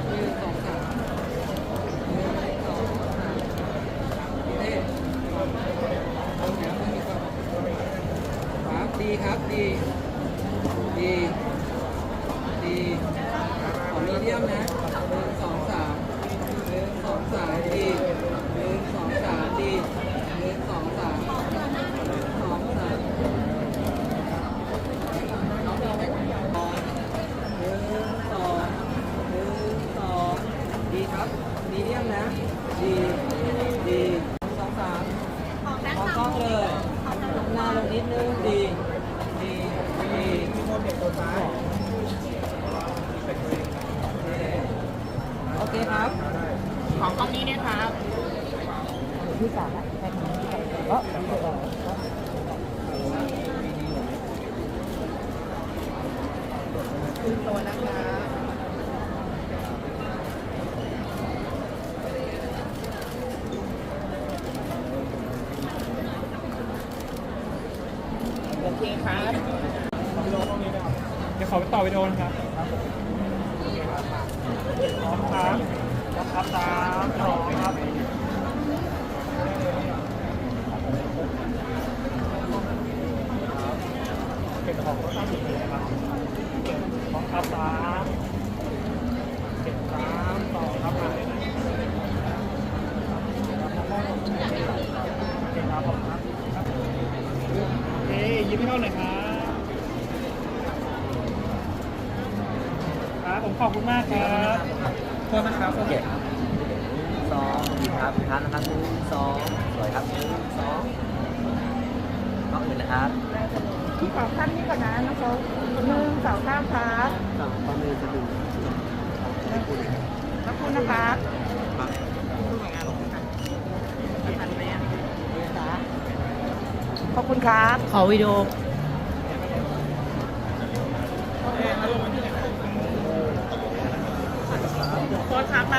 ครับหนึ่งสองสามดีครับ ดี ดี ดีขอมีเดียมนะหนึ่งสองสามหนึ่งสองสามดี ครับมีเดียมนะดีดีสองสามมองกล้องเลยหน้าลงนิดนึงดีดีดีมีคนเด็กตัวซ้ายโอเคครับ ของกล้องนี้เนี่ยครับที่สามแค่นี้ก็ดีเลย คุณตัวนะคะ โอ เคครับเดี๋ยวขอไปต่อวิดีโอนะครับพร้อมครับครับสามสองครับเก็บของก็ต้องดีนะครับพร้อมครับสามเก็บสามสองครับมาเลยนะเก็บครับผมครับโอเค ยิ้มให้เขาหน่อยครับครับผมขอบคุณมากครับโทษนะครับโอเคสองดีครับทันนะครับหนึ่งสองสวยครับหนึ่งสองน้องอื่นนะครับที่สองท่านนี้ก่อนนะน้องโฟหนึ่งสองสามครับสองความมือจะดูขอบคุณนะครับ ขอบคุณครับ ขอวิดีโอ